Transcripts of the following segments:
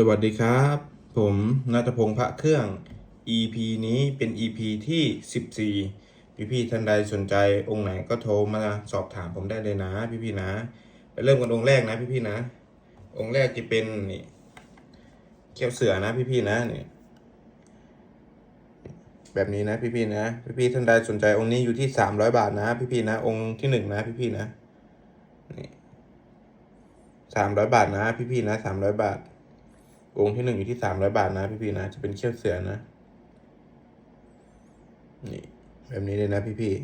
สวัสดีครับ ผมนัทพงษ์พระเครื่อง EP นี้เป็น EP ที่ 14 พี่ๆท่านใดสนใจองค์ไหนก็โทรมาสอบถามผมได้เลยนะ พี่ๆนะไปเริ่มกันองค์แรกนะพี่ๆนะ องค์แรกจะเป็นนี่เขี้ยวเสือนะพี่ๆนะนี่แบบนี้นะพี่ๆนะพี่ๆท่านใดสนใจองค์นี้อยู่ที่300บาทนะพี่ๆนะ องค์ที่หนึ่งนะพี่ๆนะนี่สามร้อยบาทนะพี่ๆนะสามร้อยบาท องค์ที่หนึ่งอยู่ที่สามร้อยบาทนะพี่ๆนะจะเป็นเขี้ยวเสือนะนี่แบบนี้เลยนะพี่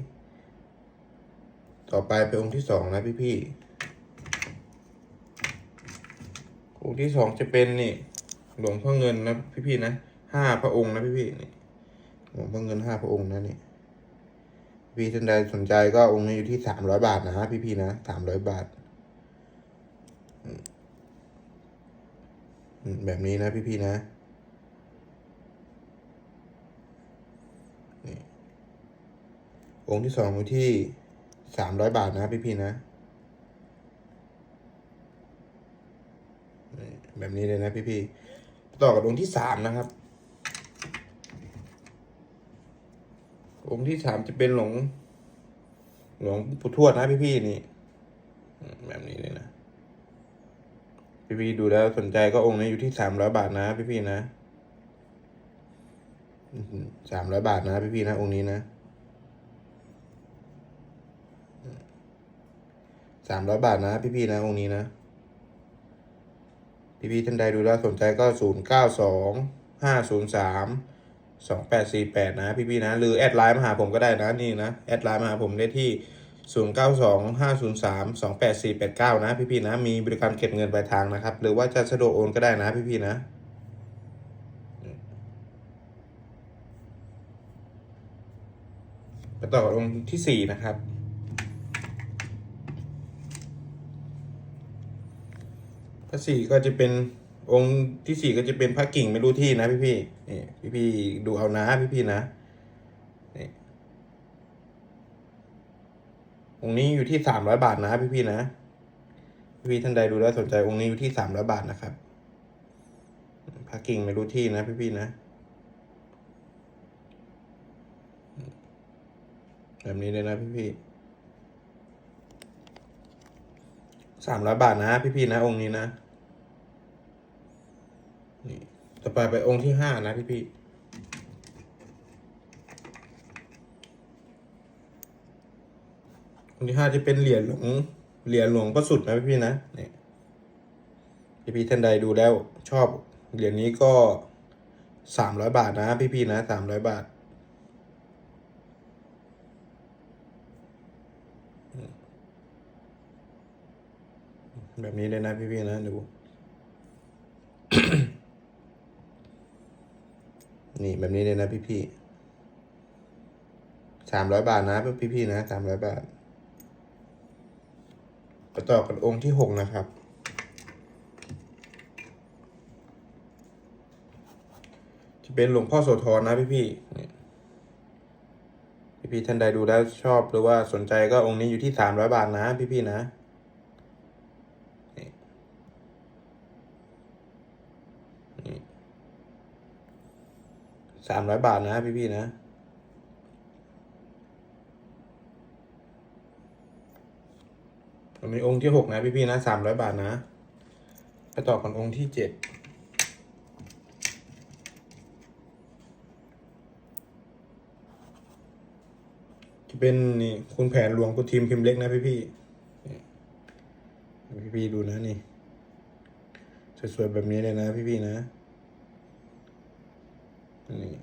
ๆต่อไปเป็นองค์ที่สองนะพี่ๆองค์ที่สองจะเป็นนี่หลวงพ่อเงินนะพี่ๆนะห้าพระองค์นะพี่ๆนี่หลวงพ่อเงินห้าพระองค์นะนี่พี่ท่านใดสนใจก็องค์นี้อยู่ที่สามร้อยบาทนะพี่ๆนะสามร้อยบาท แบบนี้นะพี่ๆนะนี่องค์ที่สองอยู่ที่สามร้อยบาทนะพี่ๆนะนี่แบบนี้เลยนะพี่ๆต่อกับองค์ที่สามนะครับ องค์ที่สามจะเป็นหลวงหลวงปู่ทวดนะพี่ๆนี่แบบนี้เลยนะ พี่ๆดูแล้วสนใจก็องค์นี้อยู่ที่สามร้อยบาทนะพี่ๆนะสามร้อยบาทนะพี่ๆนะองค์นี้นะสามร้อยบาทนะพี่ๆนะองค์นี้นะพี่ๆท่านใดดูแล้วสนใจก็ศูนย์เก้าสองห้าศูนย์สามสองแปดสี่แปดนะพี่ๆนะหรือแอดไลน์มาหาผมก็ได้นะนี่นะแอดไลน์มาหาผมได้ที่ ศูนย์เก้าสองห้าศูนย์สามสองแปดสี่แปดเก้านะพี่ๆนะ มีบริการเก็บเงินปลายทางนะครับ หรือว่าจะสะดวกโอนก็ได้นะพี่ๆนะไปต่อองค์ที่สี่นะครับ พระสี่ก็จะเป็นองค์ที่สี่ก็จะเป็นพระกิ่งไม่รู้ที่นะพี่ๆนี่พี่ๆดูเอานะพี่ๆนะนี่ องค์นี้อยู่ที่สามร้อยบาทนะพี่พี่ๆนะพี่พี่ท่านใดดูแล้วสนใจองค์นี้อยู่ที่สามร้อยบาทนะครับพากิ่งไม่รู้ที่นะพี่พี่ๆนะ แบบนี้เลยนะพี่พี่สามร้อยบาทนะพี่พี่ๆนะ องค์นี้นะ นี่ต่อไปไปองค์ที่ห้านะพี่พี่ๆ องค์ที่ห้าจะเป็นเหรียญหลวงเหรียญหลวงประสุดนะพี่พี่ๆนะเนี่ยพี่พี่ท่านใดดูแล้วชอบเหรียญนี้ก็สามร้อยบาทนะพี่พี่นะสามร้อยบาท แบบนี้เลยนะพี่พี่นะดู นี่แบบนี้เลยนะพี่พี่สามร้อยบาทนะพี่พี่นะสามร้อยบาท ไปต่อกันองค์ที่หกนะครับ จะเป็นหลวงพ่อโสธรนะพี่พี่พี่พี่ท่านใดดูแล้วชอบหรือว่าสนใจก็องค์นี้อยู่ที่สามร้อยบาทนะพี่พี่นะสามร้อยบาทนะพี่พี่นะ อันนี้องค์ที่หกนะพี่ๆนะสามร้อยบาทนะไปต่อกันองค์ที่เจ็ดจะเป็นนี่คุณแผนหลวงปุทีมพิมพ์เล็กนะพี่ๆนี่พี่ดูนะนี่สวยๆแบบนี้เลยนะพี่ๆนะนี่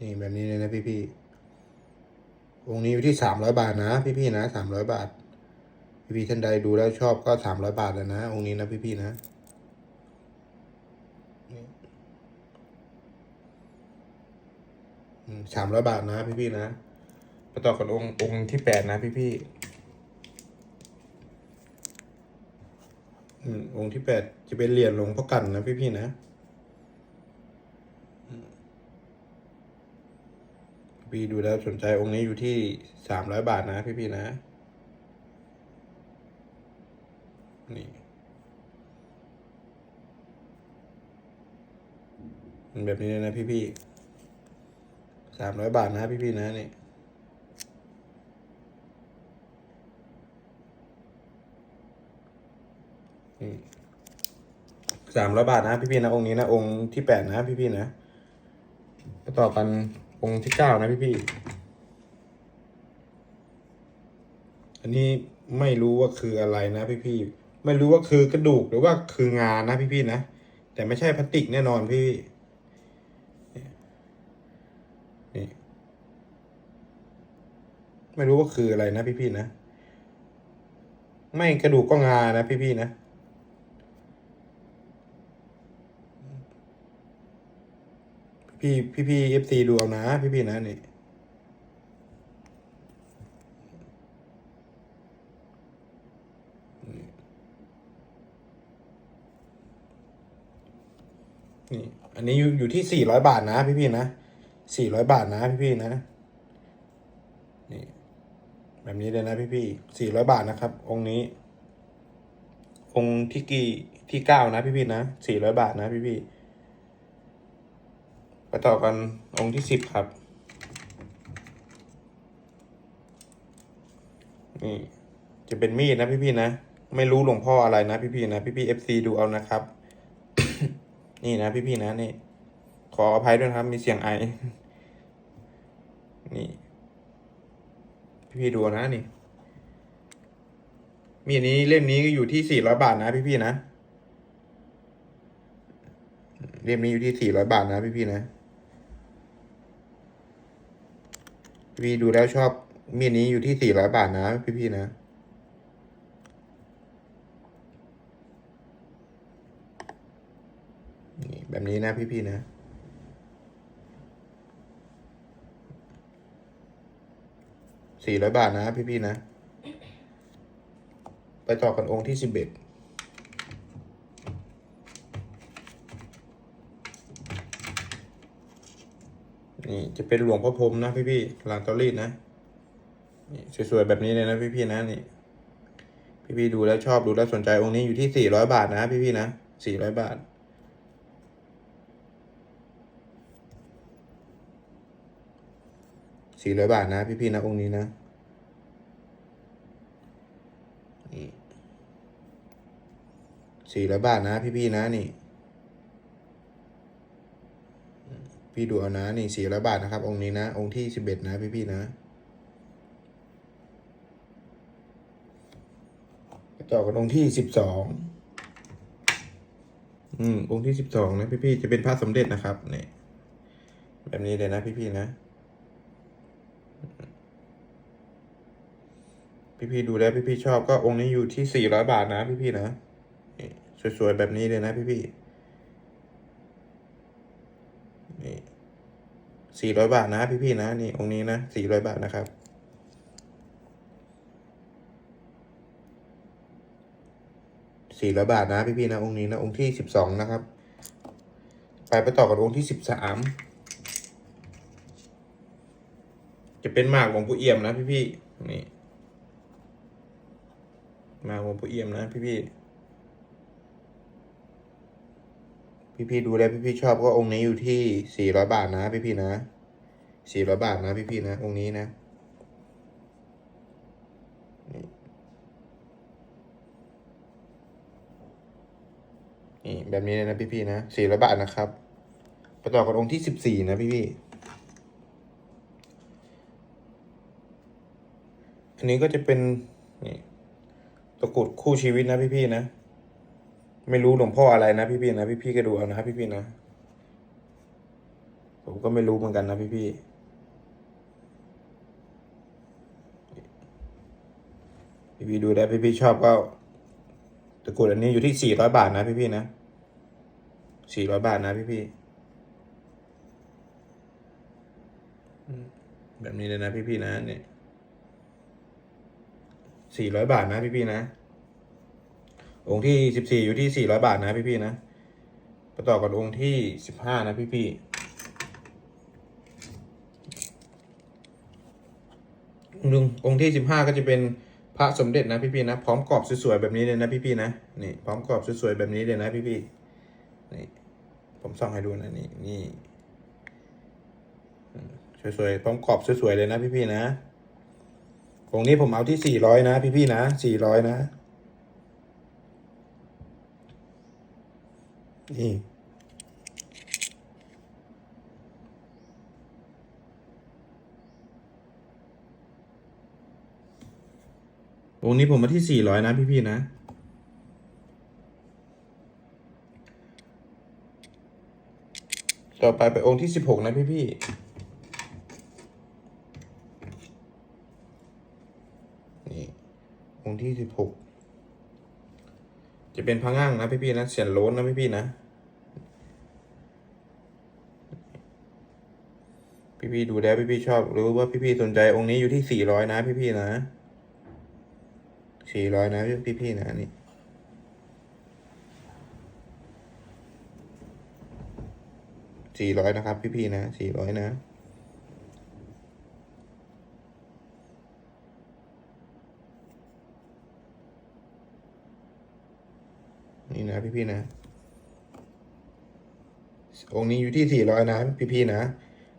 นี่แบบนี้เลยนะพี่ๆ องค์นี้อยู่ที่สามร้อยบาทนะ พี่ๆนะสามร้อยบาท พี่ๆท่านใดดูแล้วชอบก็สามร้อยบาทแล้วนะ องค์นี้นะพี่ๆนะสามร้อยบาทนะพี่ๆนะไปต่อกันองค์องค์ที่แปดนะพี่ๆอืมองค์ที่แปดจะเป็นเหรียญหลวงพ่อกันนะพี่ๆนะ พี่ดูแล้วสนใจองค์นี้อยู่ที่สามร้อยบาทนะพี่ๆนะ นี่มันแบบนี้เลยนะพี่พี่สามร้อยบาทนะพี่พี่ๆนะนี่สามร้อยบาทนะพี่พี่ๆนะองค์นี้นะองค์ที่แปดนะพี่พี่ๆนะต่อกัน องค์ที่เก้านะพี่พี่อันนี้ไม่รู้ว่าคืออะไรนะพี่พี่ไม่รู้ว่าคือกระดูกหรือว่าคืองานนะพี่พี่นะแต่ไม่ใช่พลาสติกแน่นอนพี่ๆนี่ไม่รู้ว่าคืออะไรนะพี่พี่นะ ไม่กระดูกก็งานะพี่พี่นะ พี่พี่พี่เอฟซีดูเอานะ พี่พี่นะนี่นี่ อันนี้อยู่อยู่ที่สี่ร้อยบาทนะ พี่พี่นะสี่ร้อยบาทนะ พี่พี่นะ นี่ แบบนี้เลยนะ พี่พี่สี่ร้อยบาทนะครับ องค์นี้ องค์ที่กี่ที่เก้านะ พี่พี่นะสี่ร้อยบาทนะ พี่พี่ ไปต่อกันองค์ที่สิบครับ นี่จะเป็นมีดนะพี่ๆนะ ไม่รู้หลวงพ่ออะไรนะพี่ๆนะพี่ๆเอฟซีดูเอานะครับ นี่นะพี่ๆนะนี่ ขออภัยด้วยครับมีเสียงไอ นี่ พี่ๆดูนะนี่ มีดนี้เล่มนี้ก็อยู่ที่สี่ร้อยบาทนะพี่ๆนะเล่มนี้อยู่ที่สี่ร้อยบาทนะพี่ๆนะ พี่ดูแล้วชอบมีดนี้อยู่ที่สี่ร้อยบาทนะ พี่พี่ๆนะ นี่แบบนี้นะพี่พี่ๆนะ สี่ร้อยบาทนะพี่พี่ๆนะ ไปต่อกันองค์ที่สิบเอ็ด นี่จะเป็นหลวงพ่อพรมนะพี่พี่ๆหลังเตอรี่นะนี่สวยๆแบบนี้เลยนะพี่พี่ๆนะนี่ พี่พี่ๆดูแล้วชอบดูแล้วสนใจองค์นี้อยู่ที่สี่ร้อยบาทนะพี่พี่ๆนะสี่ร้อยบาทสี่ร้อยบาทนะพี่พี่ๆนะองค์นี้นะนี่สี่ร้อยบาทนะพี่พี่ๆนะนี่ พี่ดูเอานะนี่สี่ร้อยบาทนะครับ องค์นี้นะ องค์ที่สิบเอ็ดนะพี่พี่ๆนะต่อกันองค์ที่สิบสองอืมองค์ที่สิบสองนะพี่พี่ๆจะเป็นพระสมเด็จนะครับเนี่ยแบบนี้เลยนะพี่พี่ๆนะพี่พี่ๆดูแล้วพี่พี่ๆชอบก็องค์นี้อยู่ที่สี่ร้อยบาทนะพี่พี่ๆนะสวยๆแบบนี้เลยนะพี่พี่ๆ นี่สี่ร้อยบาทนะพี่ๆนะนี่องค์นี้นะสี่ร้อยบาทนะครับ สี่ร้อยบาทนะพี่ๆนะองค์นี้นะองค์ที่สิบสองนะครับ ไปไปต่อกับองค์ที่สิบสามจะเป็นหมากหลวงปู่เอี่ยมนะพี่ๆนี่มากหลวงปู่เอี่ยมนะพี่ๆ พี่ๆดูแล้วพี่ๆชอบก็องค์นี้อยู่ที่สี่ร้อยบาทนะพี่ๆนะสี่ร้อยบาทนะพี่ๆนะ องค์นี้นะนี่แบบนี้เลยนะพี่ๆนะสี่ร้อยบาทนะครับไปต่อกับองค์ที่สิบสี่นะพี่ๆอันนี้ก็จะเป็นนี่ตะกรุดคู่ชีวิตนะพี่ๆนะ ไม่รู้หลวงพ่ออะไรนะพี่ๆนะพี่ๆก็ดูเอานะครับพี่ๆนะผมก็ไม่รู้เหมือนกันนะพี่ๆพี่ๆดูได้พี่ๆชอบก็ตะกรุดอันนี้อยู่ที่สี่ร้อยบาทนะพี่ๆนะสี่ร้อยบาทนะพี่ๆอืมแบบนี้เลยนะพี่ๆนะเนี่ยสี่ร้อยบาทนะพี่ๆนะ องค์ที่สิบสี่อยู่ที่สี่ร้อยบาทนะพี่ๆนะไปต่อกับองค์ที่สิบห้านะพี่ๆองค์องค์ที่สิบห้าก็จะเป็นพระสมเด็จนะพี่ๆนะพร้อมกรอบสวยๆแบบนี้เลยนะพี่ๆนะนี่พร้อมกรอบสวยๆแบบนี้เลยนะพี่ๆนี่ผมส่องให้ดูนะนี่นี่สวยๆพร้อมกรอบสวยๆเลยนะพี่ๆนะองค์นี้ผมเอาที่สี่ร้อยนะพี่ๆนะสี่ร้อยนะ นี่องนี้ผมมาที่สี่ร้อยนะพี่ๆนะ ต่อไปไปองค์ที่สิบหกนะพี่ๆ นี่ องค์ที่สิบหก จะเป็นพระง่างนะพี่ๆนะเสียนโล้นนะพี่ๆนะพี่ๆดูแล้วพี่ๆชอบหรือว่าพี่ๆสนใจองค์นี้อยู่ที่สี่ร้อยนะ พี่ๆนะสี่ร้อยนะพี่พี่ๆนะนี่สี่ร้อยนะครับ พี่พี่ๆนะสี่ร้อยนะ นี่นะพี่พี่ๆนะ องค์นี้อยู่ที่สี่ร้อยนะพี่พี่ๆนะ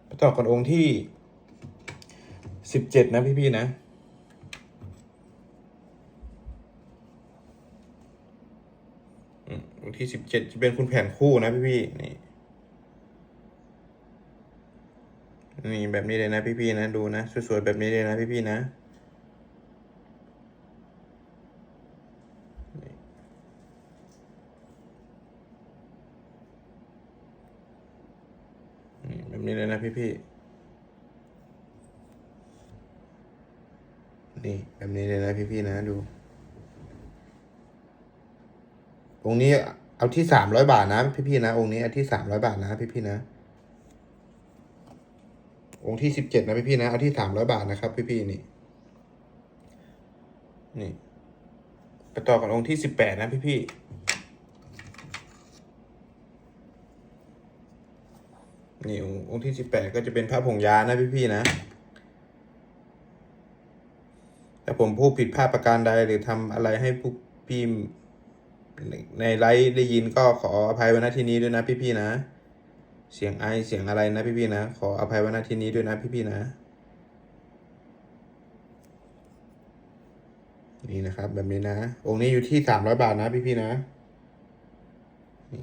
ไปต่อกันองค์ที่สิบเจ็ดนะพี่พี่ๆนะวันที่สิบเจ็ดจะเป็นคุณแผนคู่นะพี่พี่ๆนี่นี่แบบนี้เลยนะพี่พี่ๆนะดูนะสวยๆแบบนี้เลยนะพี่พี่ๆนะ นี่เลยนะพี่พี่นี่แบบนี้เลยนะพี่พี่นะดู องค์นี้เอาที่สามร้อยบาทนะพี่ๆนะองค์นี้เอาที่สามร้อยบาทนะพี่ๆนะองค์ที่สิบเจ็ดนะพี่ๆนะเอาที่สามร้อยบาทนะครับ พี่ๆนี่ นี่ไปต่อกับองค์ที่สิบแปดนะพี่ๆ นี่องค์งที่สิบแปดก็จะเป็นพระผงยานะพี่ๆนะแต่ผมพูดผิดพลาดประการใดหรือทำอะไรให้พวกพี่ในไลฟ์ได้ยินก็ขออภัยไว้ณที่นี้ด้วยนะพี่ๆนะ เสียงไอเสียงอะไรนะพี่ๆนะ ขออภัยไว้ณที่นี้ด้วยนะพี่ๆนะนี่นะครับแบบนี้นะ องค์นี้อยู่ที่สามร้อยบาทนะพี่ๆนะ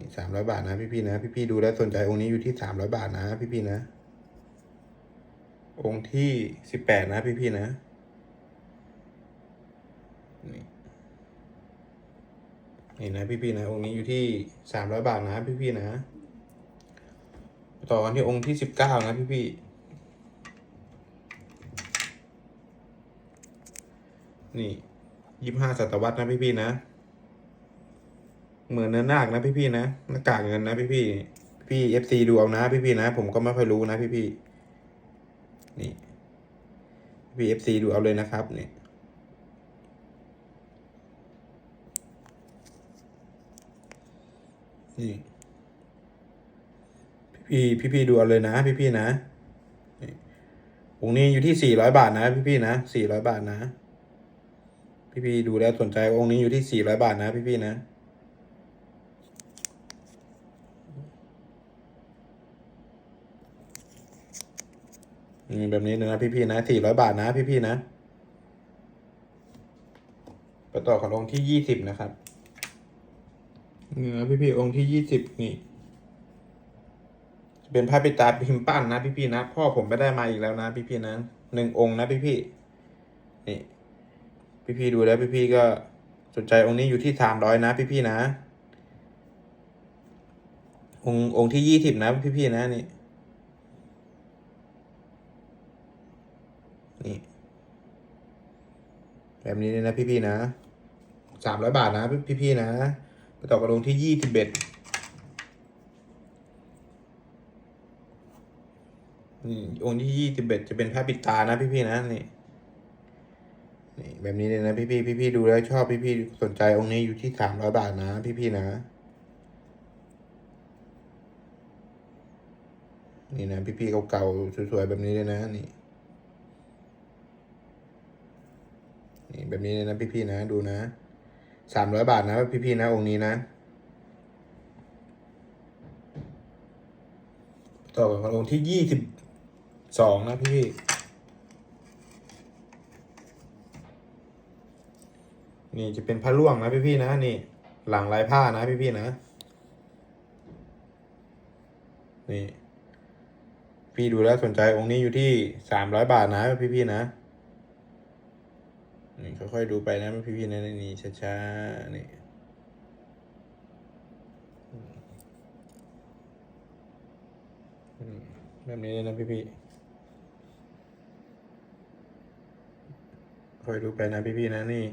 นี่สามร้อยบาทนะพี่ๆนะพี่ๆดูแล้วสนใจองค์นี้อยู่ที่สามร้อยบาทนะพี่ๆนะ องค์ที่สิบแปดนะพี่ๆนะนี่นี่นะพี่นะ องค์นี้อยู่ที่สามร้อยบาทนะพี่ๆนะ ต่อกันที่องค์ที่สิบเก้านะพี่ๆนี่ยี่ห้าศตวรรษนะพี่ๆนะ เหมือนเนื้อนาคนะพี่ๆนะหน้ากากเงินนะพี่ๆพี่เอฟซีดูเอานะพี่ๆนะ ผมก็ไม่ค่อยรู้นะพี่ๆนี่พี่เอฟซีดูเอาเลยนะครับเนี่ยนี่พี่พี่พี่ดูเอาเลยนะพี่พี่นะนี่องนี้อยู่ที่สี่ร้อยบาทนะ พี่พี่นะสี่ร้อยบาทนะ พี่พี่ดูแล้วสนใจองค์นี้อยู่ที่สี่ร้อยบาทนะ พี่พี่นะ อืมแบบนี้นะพี่พี่นะสี่ร้อยบาทนะพี่พี่นะไปต่อขององค์ที่ยี่สิบนะครับนี่นะพี่พี่ๆองค์ที่ยี่สิบนี่จะเป็นพระปิตาพิมพ์ปั้นนะพี่พี่ๆนะพ่อผมไม่ได้มาอีกแล้วนะพี่พี่ๆนะหนึ่งองค์นะพี่พี่ๆนี่พี่ พี่ๆดูแล้วพี่พี่ๆก็สนใจองค์นี้อยู่ที่สามร้อยนะพี่พี่ๆนะองค์องค์ที่ยี่สิบนะพี่พี่ๆนะนี่ นี่ แบบนี้เลยนะพี่ๆนะสามร้อยบาทนะพี่ๆนะไปต่อกระดงที่ยี่สิบเอ็ดนี่องค์ที่ยี่สิบเอ็ดจะเป็นผ้าปิดตานะพี่ๆนะนี่นี่แบบนี้เลยนะพี่ๆพี่ๆดูแล้วชอบพี่ๆสนใจองค์นี้อยู่ที่สามร้อยบาทนะพี่ๆนะนี่นะพี่ๆเก่าๆสวยๆแบบนี้เลยนะนี่ นี่แบบนี้เลยนะพี่ๆนะ ดูนะสามร้อยบาทนะพี่ๆนะ องค์นี้นะ ต่อกับองค์ที่ยี่สิบสองนะพี่ๆนี่จะเป็นผ้าล่วงนะพี่ๆนะนี่ หลังลายผ้านะพี่ๆนะ นี่ พี่ดูแล้วสนใจองค์นี้อยู่ที่สามร้อยบาทนะพี่ๆนะนี่ ค่อยๆดูไปนะพี่ๆนะนี่ช้าๆนี่แบบนี้เลยนะพี่ๆค่อยดูไปนะพี่ๆนะนี่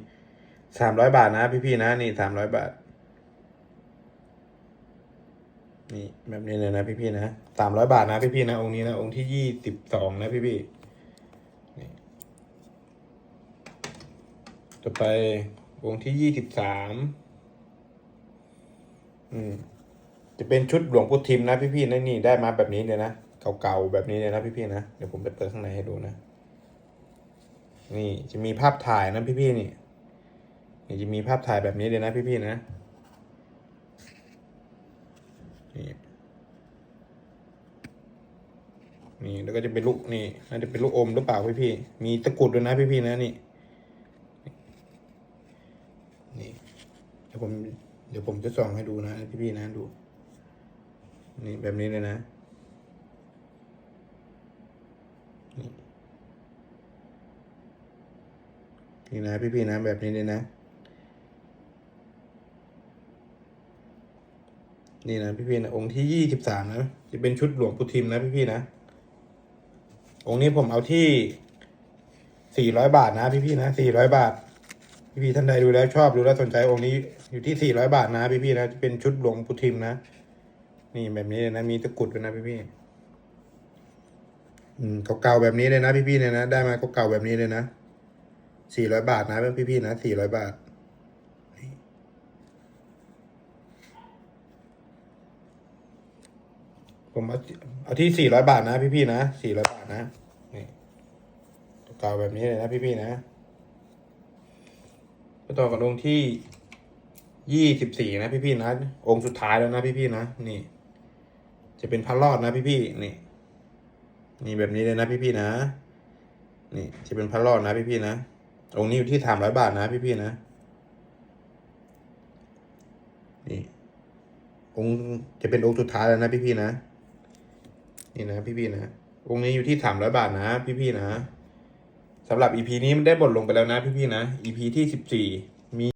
สามร้อยบาทนะพี่ๆนะนี่สามร้อยบาท นี่แบบนี้เลยนะพี่ๆนะสามร้อยบาทนะพี่ๆนะองค์นี้นะองค์ที่ยี่สิบสองนะพี่ๆ ต่อไปวงที่ยี่สิบสามอืม จะเป็นชุดหลวงปู่ทิมนะพี่ๆนะนี่ได้มาแบบนี้เลยนะเก่าๆแบบนี้เลยนะพี่ๆนะเดี๋ยวผมไปเปิดข้างในให้ดูนะ นี่จะมีภาพถ่ายนะพี่ๆนี่นี่จะมีภาพถ่ายแบบนี้เลยนะพี่ๆนะนี่นี่แล้วก็จะเป็นลูกนี่น่าจะเป็นลูกอมหรือเปล่าพี่ๆมีตะกรุดด้วยนะพี่ๆนะนี่เดี๋ ยวผมเดี๋ยวผมจะส่องให้ดูนะพี่พี่ๆนะดู นี่แบบนี้เลยนะนี่นี่นะพี่พี่ๆนะแบบนี้เลยนะ นี่นะพี่พี่ๆนะองค์ที่ยี่สิบสามนะจะเป็นชุดหลวงปู่ทิมนะพี่พี่ๆนะ องค์นี้ผมเอาที่สี่ร้อยบาทนะพี่พี่ๆนะสี่ร้อยบาทพี่พี่ๆท่านใดดูแล้วชอบดูแล้วสนใจองค์นี้ อยู่ที่สี่ร้อยบาทนะพี่พี่ๆนะจะเป็นชุดหลวงปู่ทิมนะ นี่แบบนี้เลยนะ มีตะกรุดด้วยนะพี่พี่ๆอืมเก่าๆแบบนี้เลยนะพี่พี่ๆเนี่ยนะ ได้มาเก่าๆแบบนี้เลยนะสี่ร้อยบาทนะพี่พี่ๆนะสี่ร้อยบาทผมเอาเอาที่สี่ร้อยบาทนะพี่พี่ๆนะสี่ร้อยบาทนะนี่เก่าแบบนี้เลยนะพี่พี่ๆนะก็ต่อกับองที่ ยี่สิบสี่นะพี่ๆนะ องค์สุดท้ายแล้วนะพี่ๆนะ นี่ จะเป็นพระรอดนะพี่ๆนี่ นี่แบบนี้เลยนะพี่ๆนะ นี่ จะเป็นพระรอดนะพี่ๆนะ องค์นี้อยู่ที่สามร้อยบาทนะพี่ๆนะ นี่ องค์จะเป็นองค์สุดท้ายแล้วนะพี่ๆนะ นี่นะพี่ๆนะ องค์นี้อยู่ที่สามร้อยบาทนะพี่ๆนะสำหรับ EP นี้มันได้บทลงไปแล้วนะพี่ๆนะ EP ที่สิบสี่